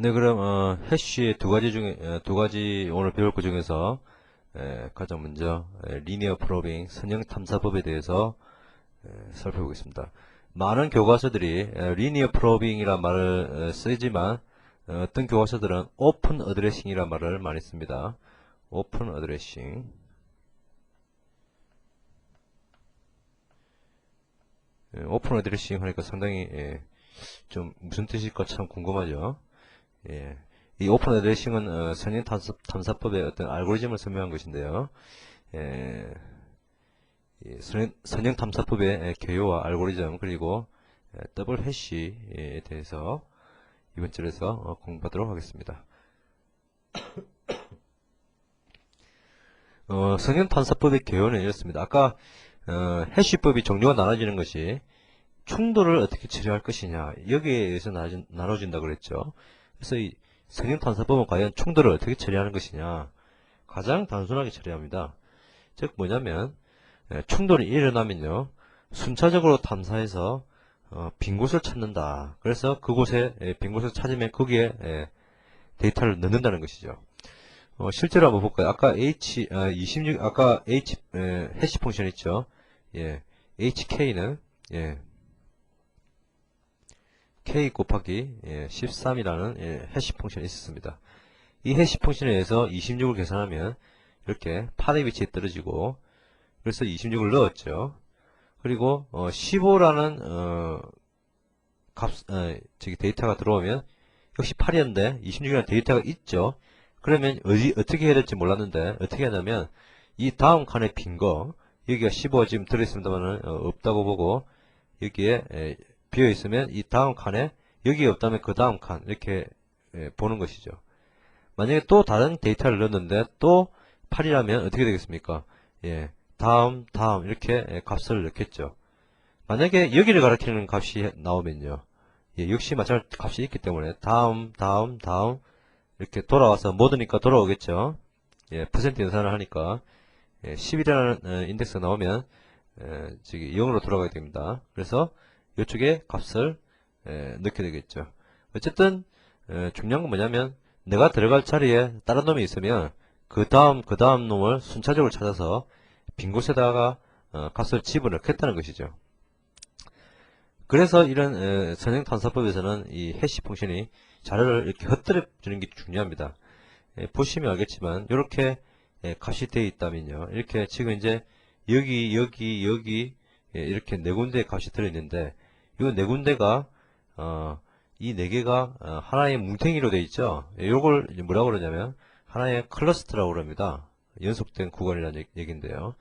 네, 그럼 어, 해쉬의 두 가지 중에 어, 두 가지 오늘 배울 것 중에서 에, 가장 먼저 에, 리니어 프로빙 선형 탐사법에 대해서 에, 살펴보겠습니다. 많은 교과서들이 에, 리니어 프로빙이란 말을 에, 쓰지만 어, 어떤 교과서들은 오픈 어드레싱이란 말을 많이 씁니다. 오픈 어드레싱. 예, 오픈 어드레싱 하니까 상당히 예, 좀 무슨 뜻일까 참 궁금하죠. 예, 이 오픈 어드레싱은 어, 탐사, 탐사법의 어떤 알고리즘을 설명한 것인데요. 예, 이 선형, 탐사법의 예, 개요와 알고리즘 그리고 예, 더블 해시에 대해서 이번 절에서 어, 공부하도록 하겠습니다. 어, 선형 탐사법의 개요는 이렇습니다. 아까 어, 해시법이 종류가 나눠지는 것이 충돌을 어떻게 처리할 것이냐 여기에 의해서 나눠진- 나눠진다 그랬죠. 그래서 이 선형 탐사법은 과연 충돌을 어떻게 처리하는 것이냐 가장 단순하게 처리합니다. 즉 뭐냐면 예, 충돌이 일어나면요 순차적으로 탐사해서 어, 빈 곳을 찾는다. 그래서 그곳에 예, 빈 곳을 찾으면 거기에 예, 데이터를 넣는다는 것이죠. 어, 실제로 한번 볼까요? 아까 H, 아, 26, 아까 H, 에, 해시 펑션 있죠? 예, HK는, 예, K 곱하기, 예, 13이라는, 예, 해시 펑션이 있었습니다. 이 해시 펑션에 의해서 26을 계산하면, 이렇게 8의 위치에 떨어지고, 그래서 26을 넣었죠. 그리고, 어, 15라는, 어, 값, 어, 저기 데이터가 들어오면, 역시 8이었는데, 26이라는 데이터가 있죠. 그러면 어디 어떻게 해야 될지 몰랐는데 어떻게 하냐면 이 다음 칸에 빈 거 여기가 15 지금 들어있습니다만 없다고 보고 여기에 에, 비어 있으면 이 다음 칸에 여기 없다면 그 다음 칸 이렇게 에, 보는 것이죠. 만약에 또 다른 데이터를 넣었는데 또 8이라면 어떻게 되겠습니까? 예, 다음 다음 이렇게 에, 값을 넣겠죠. 만약에 여기를 가리키는 값이 나오면요. 예, 역시 마찬가지 값이 있기 때문에 다음 다음 다음 이렇게 돌아와서 모드니까 돌아오겠죠. 예, 퍼센트 연산을 하니까 예, 10이라는 어, 인덱스가 나오면 에, 저기 0으로 돌아가게 됩니다. 그래서 이쪽에 값을 에, 넣게 되겠죠. 어쨌든 에, 중요한 건 뭐냐면 내가 들어갈 자리에 다른 놈이 있으면 그 다음 그 다음 놈을 순차적으로 찾아서 빈 곳에다가 어, 값을 집어넣겠다는 것이죠. 그래서 이런 에, 선형 탐사법에서는 이 해시 펑션이 자료를 이렇게 흩뜨려 주는 게 중요합니다. 예, 보시면 알겠지만 이렇게 예, 값이 되어 있다면요. 이렇게 지금 이제 여기 여기 여기 예, 이렇게 네 군데의 값이 들어있는데 이 네 군데가 어, 이 네 개가 어, 하나의 뭉탱이로 되어 있죠. 예, 요걸 뭐라고 그러냐면 하나의 클러스터라고 그럽니다. 연속된 구간이라는 얘기- 얘기인데요.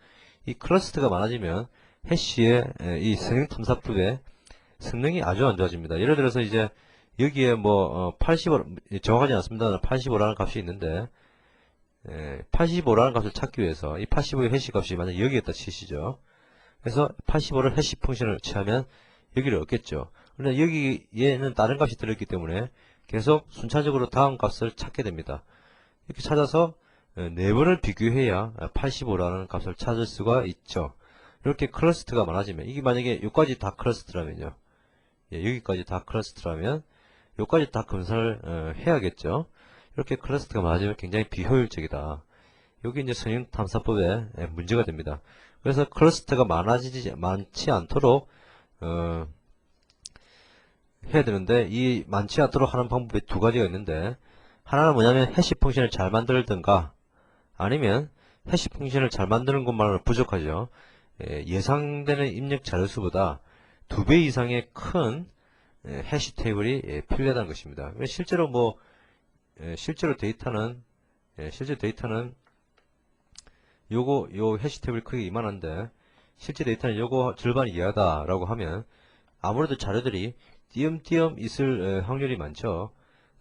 이 클러스터가 많아지면 해시의 예, 이 성형 탐사법의 성능이 아주 안 좋아집니다. 예를 들어서 이제 여기에 뭐 85, 정확하지 않습니다. 85라는 값이 있는데 85라는 값을 찾기 위해서 이 85의 해시 값이 만약 여기에다 치시죠. 그래서 85를 해시 펑션을 취하면 여기를 얻겠죠. 그런데 여기에는 다른 값이 들어있기 때문에 계속 순차적으로 다음 값을 찾게 됩니다. 이렇게 찾아서 어, 네 번을 비교해야 85라는 값을 찾을 수가 있죠. 이렇게 클러스터가 많아지면 이게 만약에 여기까지 다 클러스터라면요. 예, 여기까지 다 클러스터라면 여기까지 다 검사를 어, 해야겠죠. 이렇게 클러스터가 많아지면 굉장히 비효율적이다. 여기 이제 성형 탐사법에 예, 문제가 됩니다. 그래서 클러스터가 많아지지 많지 않도록 어, 해야 되는데 이 많지 않도록 하는 방법이 두 가지가 있는데 하나는 뭐냐면 해시 펑션을 잘 만들든가 아니면 해시 펑션을 잘 만드는 것만으로 부족하죠. 예, 예상되는 입력 자료수보다 두 배 이상의 큰 예, 해시 테이블이 예, 필요하다는 것입니다. 그래서 실제로 뭐 예, 실제로 데이터는 예, 실제 데이터는 요거 요 해시 테이블 크기 이만한데 실제 데이터는 요거 절반 이하다라고 하면 아무래도 자료들이 띄엄띄엄 있을 에, 확률이 많죠.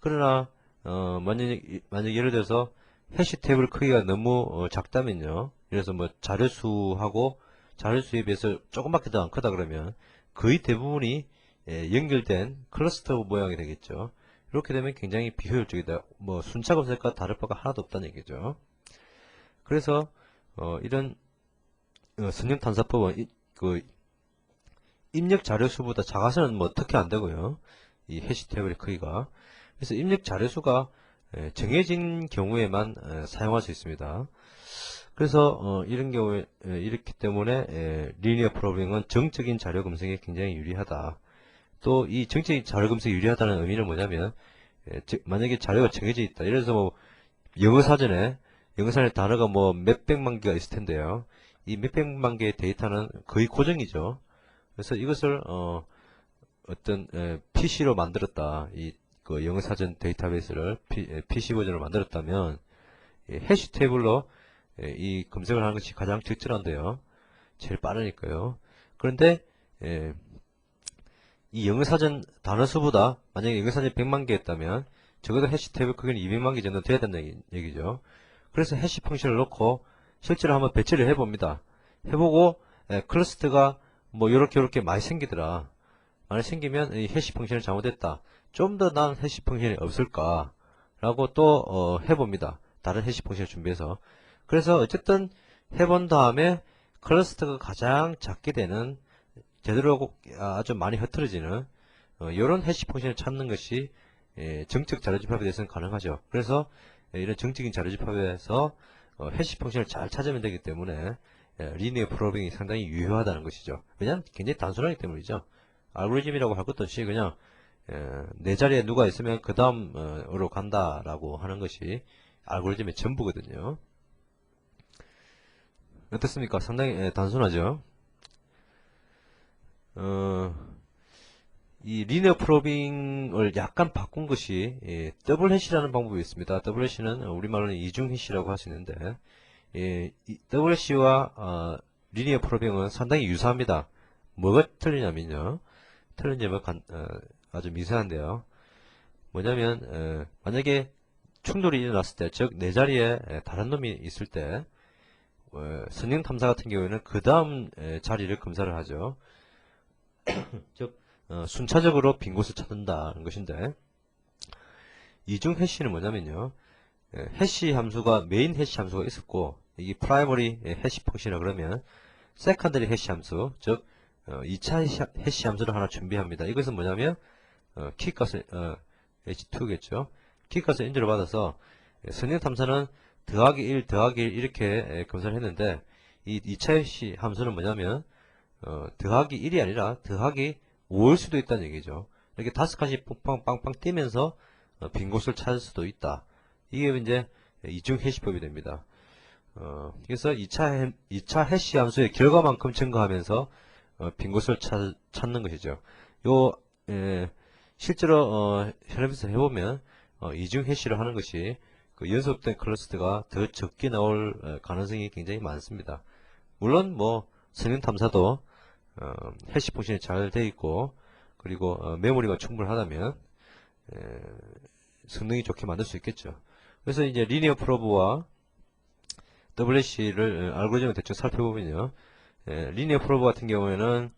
그러나 어, 만약 만약 예를 들어서 해시 테이블 크기가 너무 어, 작다면요. 그래서 뭐 자료수하고 자료수에 비해서 조금밖에 더 안 크다 그러면 거의 대부분이 예, 연결된 클러스터 모양이 되겠죠. 이렇게 되면 굉장히 비효율적이다. 뭐 순차 검색과 다를 바가 하나도 없다는 얘기죠. 그래서 어, 이런 어, 선형 탐사법은 이- 그 입력 자료 수보다 작아서는 뭐 특히 안 되고요. 이 해시 테이블의 크기가 그래서 입력 자료 수가 에, 정해진 경우에만 에, 사용할 수 있습니다. 그래서 어, 이런 경우에 에, 이렇기 때문에 에, 리니어 프로그래밍은 정적인 자료 검색에 굉장히 유리하다. 또 이 정적인 자료 검색에 유리하다는 의미는 뭐냐면 만약에 자료가 정해져 있다. 예를 들어서 뭐 영어 사전에 영어 사전에 단어가 뭐 몇백만 개가 있을 텐데요. 이 몇백만 개의 데이터는 거의 고정이죠. 그래서 이것을 어, 어떤 PC로 만들었다. 이 그 영어 사전 데이터베이스를 PC 버전으로 만들었다면 이 해시 테이블로 예, 이 검색을 하는 것이 가장 적절한데요. 제일 빠르니까요. 그런데 예, 이 영어 사전 단어 수보다 만약에 영어 사전이 100만 개였다면 적어도 해시 테이블 크기는 200만 개 정도 돼야 된다는 얘기- 얘기죠. 그래서 해시 펑션을 넣고 실제로 한번 배치를 해봅니다. 해보고 예, 클러스터가 뭐 요렇게 요렇게 많이 생기더라. 많이 생기면 이 해시 펑션이 잘못됐다. 좀 더 나은 해시 펑션이 없을까? 라고 또 어, 해봅니다. 다른 해시 펑션을 준비해서. 그래서 어쨌든 해본 다음에 클러스터가 가장 작게 되는 제대로 아주 많이 흐트러지는 어, 이런 해시 펑션을 찾는 것이 예, 정적 자료 집합에 대해서는 가능하죠. 그래서 예, 이런 정적인 자료 집합에서 어, 해시 펑션을 잘 찾으면 되기 때문에 예, 리니어 프로그래밍이 상당히 유효하다는 것이죠. 왜냐하면 굉장히 단순하기 때문이죠. 알고리즘이라고 할 것도 없이 그냥 예, 내 자리에 누가 있으면 그 다음으로 간다라고 하는 것이 알고리즘의 전부거든요. 어떻습니까? 상당히 예, 단순하죠. 어, 이 리니어 프로빙을 약간 바꾼 것이 예, 더블 해시라는 방법이 있습니다. 더블 해시는 우리말로는 이중 해시라고 있는데 예, 이 더블 해시와 어, 리니어 프로빙은 상당히 유사합니다. 뭐가 틀리냐면요. 틀린 점은 간- 어, 아주 미세한데요. 뭐냐면 어, 만약에 충돌이 일어났을 때, 즉 내 자리에 에, 다른 놈이 있을 때 어, 선형 탐사 같은 경우에는 그 다음 자리를 검사를 하죠. 즉 어, 순차적으로 빈 곳을 찾는다는 것인데 이중 해시는 뭐냐면요. 에, 해시 함수가 메인 해시 함수가 있었고 이게 프라이머리 해시 펑션이라 그러면 세컨더리 해시 함수 즉 어, 2차 해시, 해시 함수를 하나 준비합니다. 이것은 뭐냐면 어, 키값을 어, h2겠죠. 키값을 인지를 받아서 예, 선형 탐사는 더하기 1 더하기 1 이렇게 에, 검사를 했는데 이 2차 해시 함수는 뭐냐면 어, 더하기 1이 아니라 더하기 5일 수도 있다는 얘기죠. 이렇게 다섯 가지 빵빵빵빵 뛰면서 어, 빈 곳을 찾을 수도 있다. 이게 이제 이중 해시법이 됩니다. 어, 그래서 2차, 해, 2차 해시 함수의 결과만큼 증가하면서 어, 빈 곳을 찾, 찾는 것이죠. 요 에, 실제로 어, 현업에서 해보면 어, 이중 해시를 하는 것이 그 연속된 클러스터가 더 적게 나올 어, 가능성이 굉장히 많습니다. 물론 뭐 선형 탐사도 어, 해시 펑션이 잘 되어 있고 그리고 어, 메모리가 충분하다면 에, 성능이 좋게 만들 수 있겠죠. 그래서 이제 리니어 프로브와 WC를 알고리즘을 대충 살펴보면요. 에, 리니어 프로브 같은 경우에는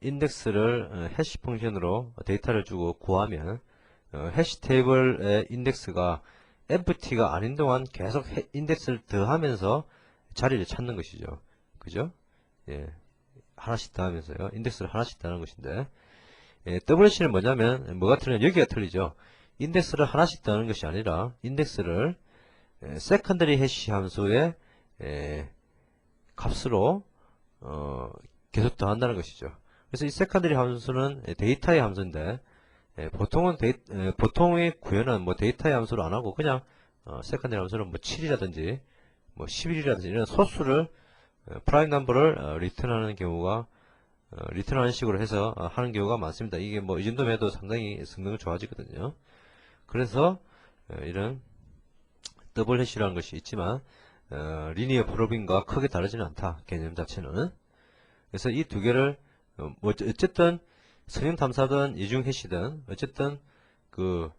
인덱스를 어, 해시 펑션으로 데이터를 주고 구하면 어, 해시 테이블의 인덱스가 empty가 아닌 동안 계속 해- 인덱스를 더하면서 자리를 찾는 것이죠. 그죠? 예. 하나씩 더하면서요. 인덱스를 하나씩 더하는 것인데 예, WC는 뭐냐면 뭐가 틀리냐 여기가 틀리죠. 인덱스를 하나씩 더하는 것이 아니라 인덱스를 예, 세컨더리 해시 함수의 예, 값으로 어, 계속 더한다는 것이죠. 그래서 이 세컨더리 함수는 데이터의 함수인데 예, 보통은 데이, 예, 보통의 구현은 뭐 데이터의 함수로 안 하고 그냥 어, 세컨더리 함수는 뭐 7이라든지 뭐 11이라든지 이런 소수를 어, 프라임 넘버를 어, 리턴하는 경우가 어, 리턴하는 식으로 해서 어, 하는 경우가 많습니다. 이게 뭐 이 정도면 해도 상당히 성능이 좋아지거든요. 그래서 어, 이런 더블 해시라는 것이 있지만 어, 리니어 프로빙과 크게 다르지는 않다. 개념 자체는. 그래서 이 두 개를 어, 뭐 어쨌든 선형 탐사든 이중 해시든 어쨌든 그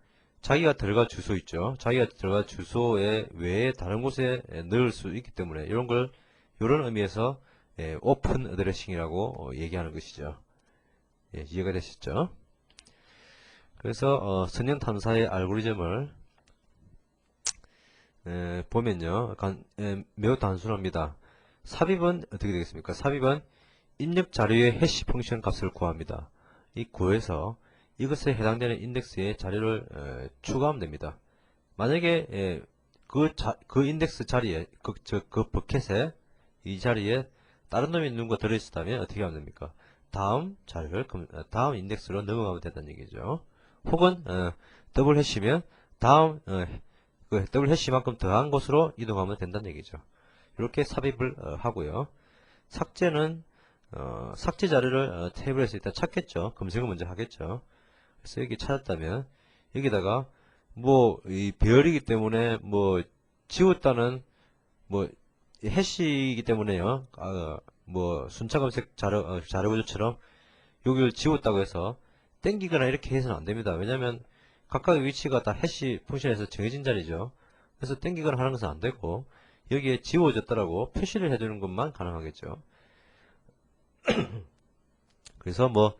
자기가 들어갈 주소 있죠. 자기가 들어갈 주소에 외에 다른 곳에 에, 넣을 수 있기 때문에 이런 걸 이런 의미에서 예, 오픈 어드레싱이라고 어, 얘기하는 것이죠. 예, 이해가 되셨죠? 그래서 어, 선형 탐사의 알고리즘을 에, 보면요, 간- 에, 매우 단순합니다. 삽입은 어떻게 되겠습니까? 삽입은 입력 자료의 해시 펑션 값을 구합니다. 이 구해서 이것에 해당되는 인덱스의 자료를 에, 추가하면 됩니다. 만약에 에, 그, 자, 그 인덱스 자리에 그, 저, 그 버켓에 이 자리에 다른 놈이 거 들어있었다면 어떻게 하면 됩니까? 다음 자료를 검- 어, 다음 인덱스로 넘어가면 된다는 얘기죠. 혹은 어, 더블 해시면 다음 어, 그 더블 해시만큼 더한 곳으로 이동하면 된다는 얘기죠. 이렇게 삽입을 어, 하고요. 삭제는 어, 삭제 자료를 어, 테이블에서 일단 찾겠죠. 검색을 먼저 하겠죠. 그래서 여기 찾았다면 여기다가 뭐 이 배열이기 때문에 뭐 지웠다는 뭐 해시이기 때문에요. 아, 뭐 순차 검색 자료 어, 자료 구조처럼 여기를 지웠다고 해서 땡기거나 이렇게 해서는 안 됩니다. 왜냐하면 각각의 위치가 다 해시 펑션에서 정해진 자리죠. 그래서 땡기거나 하는 것은 안 되고 여기에 지워졌다라고 표시를 해주는 것만 가능하겠죠. 그래서 뭐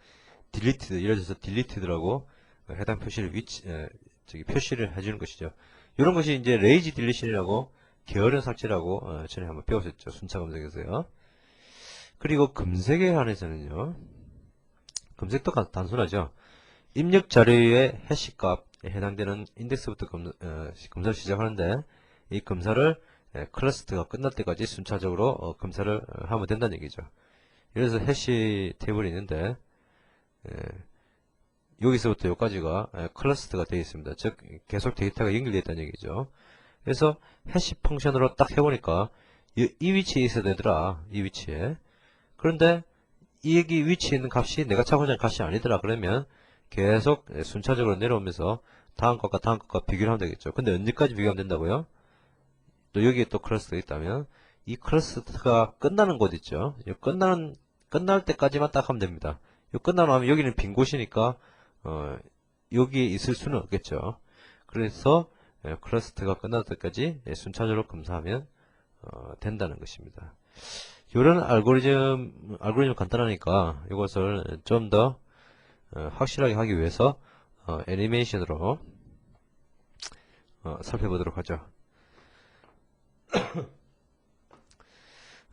deleted 예를 들어서 deleted라고 해당 표시를 위치 에, 저기 표시를 해주는 것이죠. 이런 것이 이제 레이지 딜리션이라고 게으른 삭제라고 어, 전에 한번 배웠었죠. 순차 검색에서요. 그리고 검색에 한해서는요. 검색도 가- 단순하죠. 입력 자료의 해시값에 해당되는 인덱스부터 검, 어, 검사를 시작하는데 이 검사를 에, 클러스터가 끝날 때까지 순차적으로 어, 검사를 어, 하면 된다는 얘기죠. 들어서 해시 테이블이 있는데 에, 여기서부터 여기까지가 에, 클러스터가 되어 있습니다. 즉 계속 데이터가 연결되어 있다는 얘기죠. 그래서 해시 펑션으로 딱 해보니까 이, 이 위치에 있어야 되더라. 이 위치에. 그런데 이 여기 위치에 있는 값이 내가 하는 값이 아니더라. 그러면 계속 에, 순차적으로 내려오면서 다음 것과 다음 것과 비교를 하면 되겠죠. 근데 언제까지 비교하면 된다고요? 또 여기에 또 클러스터가 있다면 이 클러스터가 끝나는 곳 있죠. 이 끝나는 끝날 때까지만 딱 하면 됩니다. 이 끝나고 나면 여기는 빈 곳이니까 어, 여기에 있을 수는 없겠죠. 그래서 예, 클러스터가 끝날 때까지 예, 순차적으로 검사하면 어, 된다는 것입니다. 이런 알고리즘 알고리즘 간단하니까 이것을 좀더 어, 확실하게 하기 위해서 어, 애니메이션으로 어, 살펴보도록 하죠.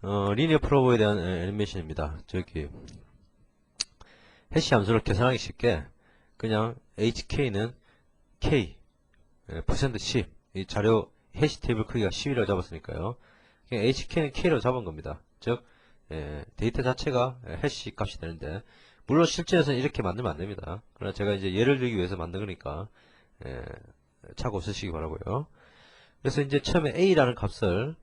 어, 리니어 프로브에 대한 애- 애니메이션입니다. 저기 해시 함수를 계산하기 쉽게 그냥 HK는 K 예, 퍼센트 10. 이 자료 해시 테이블 크기가 10이라고 잡았으니까요. 그냥 HK는 K로 잡은 겁니다. 즉 예, 데이터 자체가 예, 해시 값이 되는데 물론 실제에서는 이렇게 만들면 안 됩니다. 그러나 제가 이제 예를 들기 위해서 만든 거니까 예, 차고 쓰시기 바라고요. 그래서 이제 처음에 A라는 값을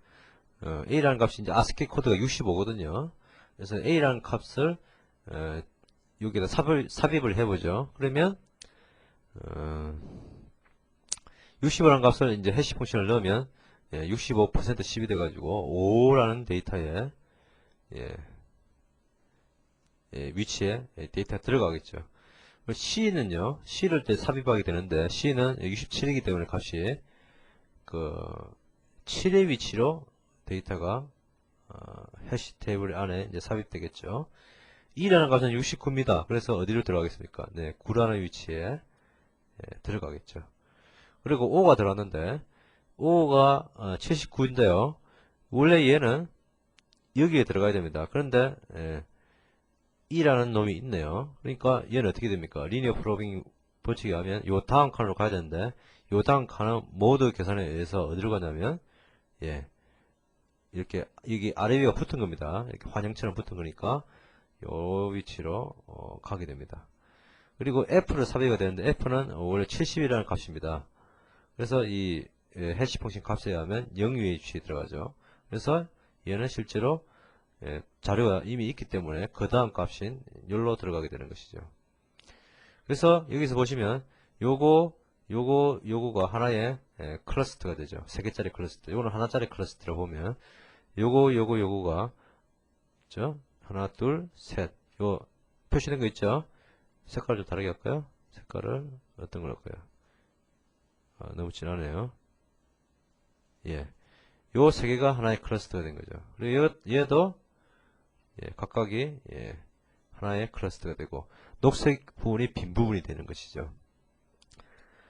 어, A라는 값이 이제 ASCII 코드가 65거든요. 그래서 A라는 값을 어, 여기다 삽입을, 삽입을 해보죠. 그러면 어, 60이라는 값을 이제 해시 펑션을 넣으면 예, 65% 10이 돼가지고 5라는 데이터에 예, 예, 위치에 예, 데이터가 들어가겠죠. C는요, C를 때 삽입하게 되는데 C는 67이기 때문에 값이 그 7의 위치로 데이터가 어, 해시 테이블 안에 이제 삽입되겠죠. 2라는 값은 69입니다. 그래서 어디로 들어가겠습니까? 네, 9라는 위치에 예, 들어가겠죠. 그리고 5가 들어왔는데 5가 어, 79인데요. 원래 얘는 여기에 들어가야 됩니다. 그런데 예, 2라는 놈이 있네요. 그러니까 얘는 어떻게 됩니까? 리니어 프로빙 법칙에 하면 요 다음 칸으로 가야 되는데 요 다음 칸은 모드 계산에 의해서 어디로 가냐면 예 이렇게 여기 아래 위가 붙은 겁니다. 이렇게 환영처럼 붙은 거니까 요 위치로 어, 가게 됩니다. 그리고 F를 삽입가 되는데 F는 원래 70이라는 값입니다. 그래서 이 예, 해시 펑션 값에 의하면 0위의 위치에 들어가죠. 그래서 얘는 실제로 예, 자료가 이미 있기 때문에 그 다음 값인 열로 들어가게 되는 것이죠. 그래서 여기서 보시면 요거 요거 요거가 하나의 예, 클러스터가 되죠. 세 개짜리 클러스터. 요거는 하나짜리 클러스터로 보면 요거 요거 요거가 죠 하나 둘 셋. 요 표시된 거 있죠? 색깔 좀 다르게 할까요? 색깔을 어떤 걸 할까요? 아, 너무 진하네요. 예. 요 세 개가 하나의 클러스터가 된 거죠. 그리고 얘, 얘도 예, 각각이 예, 하나의 클러스터가 되고 녹색 부분이 빈 부분이 되는 것이죠.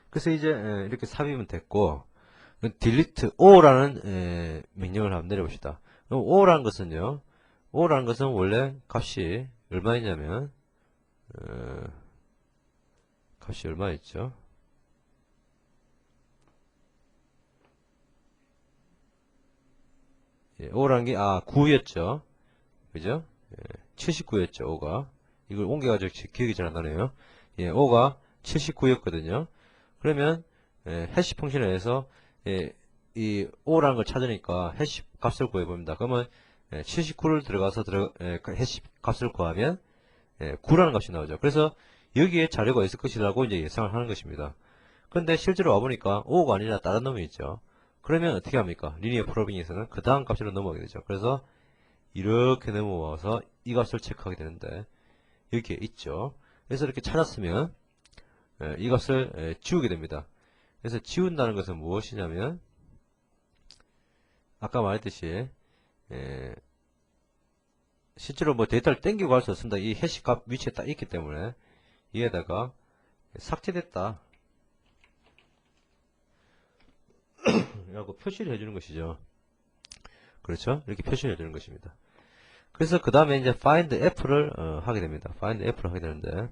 그래서 이제 예, 이렇게 삽입은 됐고 delete o라는 예, 명령을 한번 내려봅시다. 그럼 o라는 것은요. o라는 것은 원래 값이 얼마이냐면 어, 값이 얼마였죠? 예, 5라는 게, 아, 9였죠. 그죠? 예, 79였죠, 5가. 이걸 옮겨가지고 지- 기억이 잘 안 나네요. 예, 5가 79였거든요. 그러면, 예, 해시 펑션에서, 예, 이 5라는 걸 찾으니까 해시 값을 구해봅니다. 그러면, 예, 79를 들어가서 들어, 예, 그 해시 값을 구하면, 예, 9라는 값이 나오죠. 그래서 여기에 자료가 있을 것이라고 이제 예상을 하는 것입니다. 그런데 실제로 와보니까 5가 아니라 다른 놈이 있죠. 그러면 어떻게 합니까? 리니어 프로빙에서는 그 다음 값으로 넘어가게 되죠. 그래서 이렇게 넘어와서 이 값을 체크하게 되는데 여기에 있죠. 그래서 이렇게 찾았으면 예, 이 값을 예, 지우게 됩니다. 그래서 지운다는 것은 무엇이냐면 아까 말했듯이 예, 실제로 뭐 데이터를 땡기고 할 수 없습니다. 이 해시 값 위치에 딱 있기 때문에 이에다가 삭제됐다 라고 표시를 해주는 것이죠. 그렇죠? 이렇게 표시를 해주는 것입니다. 그래서 그 다음에 이제 find f를 어, 하게 됩니다. find f를 하게 되는데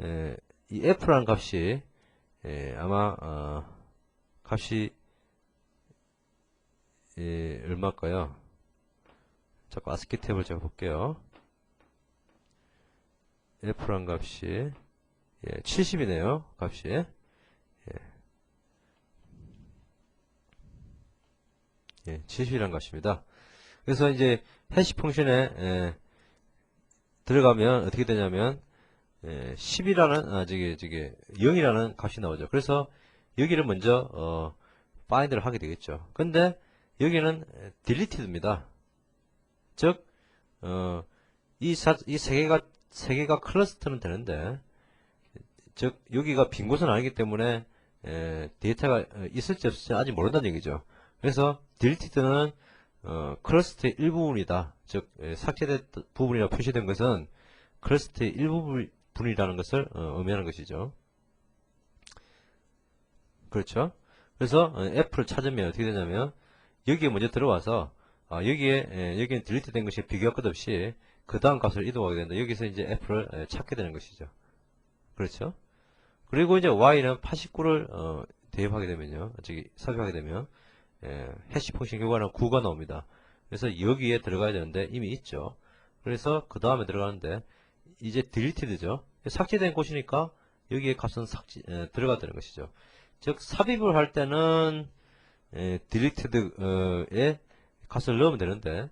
에, 이 f라는 값이 에, 아마 어, 값이 예, 얼마일까요? 잠깐 아스키 탭을 제가 볼게요. f란 값이 예, 70이네요. 값이 예, 70이란 값입니다. 그래서 이제 해시 펑션에 예, 들어가면 어떻게 되냐면 예, 10이라는 아 저기 저기 0이라는 값이 나오죠. 그래서 여기를 먼저 어, find를 하게 되겠죠. 근데 여기는 deleted입니다. 즉, 어, 이, 사, 이 세 개가, 세 개가 클러스터는 되는데, 즉, 여기가 빈 곳은 아니기 때문에, 에, 데이터가 어, 있을지 없을지 아직 모른다는 얘기죠. 그래서, deleted는, 어, 클러스터의 일부분이다. 즉, 에, 삭제된 부분이라고 표시된 것은, 클러스터의 일부분이라는 것을, 어, 의미하는 것이죠. 그렇죠? 그래서, 어, F를 찾으면 어떻게 되냐면, 여기에 먼저 들어와서 아, 여기에 예, 여기는 딜리트 된 것이 비교할 것 없이 그 다음 값을 이동하게 된다. 여기서 이제 f를 예, 찾게 되는 것이죠. 그렇죠? 그리고 이제 y는 89를 어, 대입하게 되면요, 저기 삽입하게 되면 예, 해시 펑션 결과는 9가 나옵니다. 그래서 여기에 들어가야 되는데 이미 있죠. 그래서 그 다음에 들어가는데 이제 딜리티드죠. 삭제된 곳이니까 여기에 값은 삭제 에, 들어가 되는 것이죠. 즉 삽입을 할 때는 에, 딜리티드에 값을 넣으면 되는데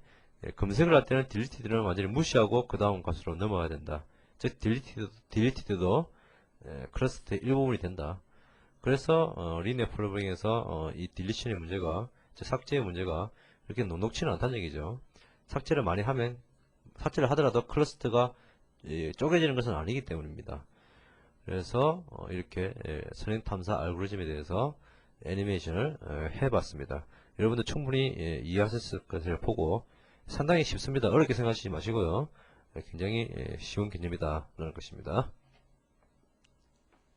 예, 검색을 할 때는 딜리티드를 완전히 무시하고 그 다음 값으로 넘어가야 된다. 즉 딜리티드, 딜리티드도 예, 클러스터의 일부분이 된다. 그래서 어, 리니어 프로그램에서 어, 이 딜리션의 문제가 즉 삭제의 문제가 이렇게 녹록치는 않다는 얘기죠. 삭제를 많이 하면 삭제를 하더라도 클러스터가 예, 쪼개지는 것은 아니기 때문입니다. 그래서 어, 이렇게 예, 선행 탐사 알고리즘에 대해서 애니메이션을 어, 해봤습니다. 여러분들 충분히 예, 이해하셨을 것을 보고 상당히 쉽습니다. 어렵게 생각하시지 마시고요. 예, 굉장히 예, 쉬운 개념이다 라는 것입니다.